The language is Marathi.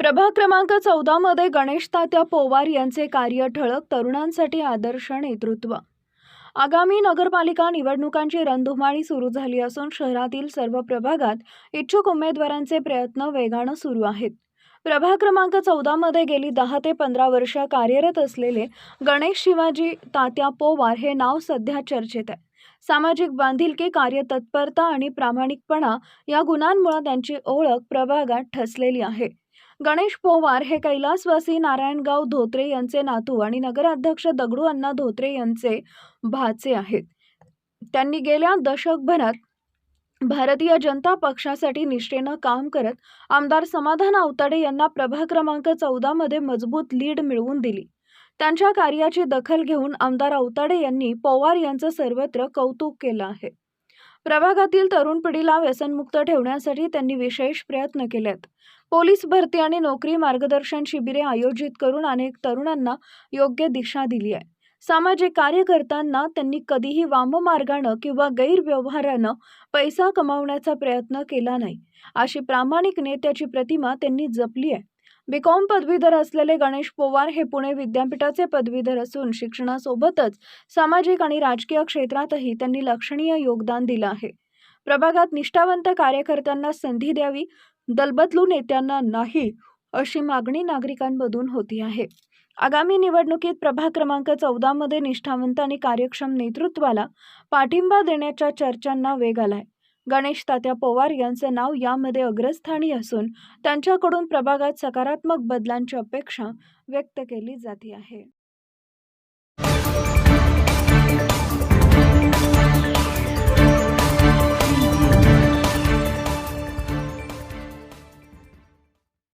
प्रभाग क्रमांक चौदा मध्ये गणेश तात्या पोवार यांचे कार्य ठळक तरुणांसाठी आदर्श नेतृत्व. आगामी नगरपालिका निवडणुकांची रणधुमाळी सुरू झाली असून शहरातील सर्व प्रभागात इच्छुक उमेदवारांचे प्रयत्न वेगानं सुरू आहेत. प्रभाग क्रमांक चौदामध्ये गेली दहा ते पंधरा वर्ष कार्यरत असलेले गणेश शिवाजी तात्या पोवार हे नाव सध्या चर्चेत आहे. सामाजिक बांधिलकी कार्यतत्परता आणि प्रामाणिकपणा या गुणांमुळे त्यांची ओळख प्रभागात ठसलेली आहे. गणेश पोवार हे कैलासवासी नारायणगाव धोत्रे यांचे नातू आणि नगराध्यक्ष दगडू अण्णा धोत्रे यांचे भाचे आहेत. त्यांनी गेल्या दशकभरात भारतीय जनता पक्षासाठी निष्ठेनं काम करत आमदार समाधान आवताडे यांना प्रभाग क्रमांक चौदामध्ये मजबूत लीड मिळवून दिली. त्यांच्या कार्याची दखल घेऊन आमदार आवताडे यांनी पवार यांचं सर्वत्र कौतुक केलं आहे. प्रभागातील तरुण पिढीला व्यसनमुक्त ठेवण्यासाठी त्यांनी विशेष प्रयत्न केलेत. पोलीस भरती आणि नोकरी मार्गदर्शन शिबिरे आयोजित करून अनेक तरुणांना योग्य दिशा दिली आहे. सामाजिक कार्य करताना त्यांनी कधीही वाममार्गानं किंवा गैरव्यवहारानं पैसा कमावण्याचा प्रयत्न केला नाही. अशी प्रामाणिक नेत्याची प्रतिमा त्यांनी जपली आहे. बीकॉम पदवीधर असलेले गणेश पोवार हे पुणे विद्यापीठाचे पदवीधर असून शिक्षणासोबतच सामाजिक आणि राजकीय क्षेत्रातही त्यांनी लक्षणीय योगदान दिलं आहे. प्रभागात निष्ठावंत कार्यकर्त्यांना संधी द्यावी दलबदलू नेत्यांना नाही अशी मागणी नागरिकांमधून होती आहे. आगामी निवडणुकीत प्रभाग क्रमांक चौदामध्ये निष्ठावंत आणि कार्यक्षम नेतृत्वाला पाठिंबा देण्याच्या चर्चांना वेग आलाय. गणेश तात्या पवार यांचं नाव यामध्ये अग्रस्थानी असून त्यांच्याकडून प्रभागात सकारात्मक बदलांची अपेक्षा व्यक्त केली जाते आहे.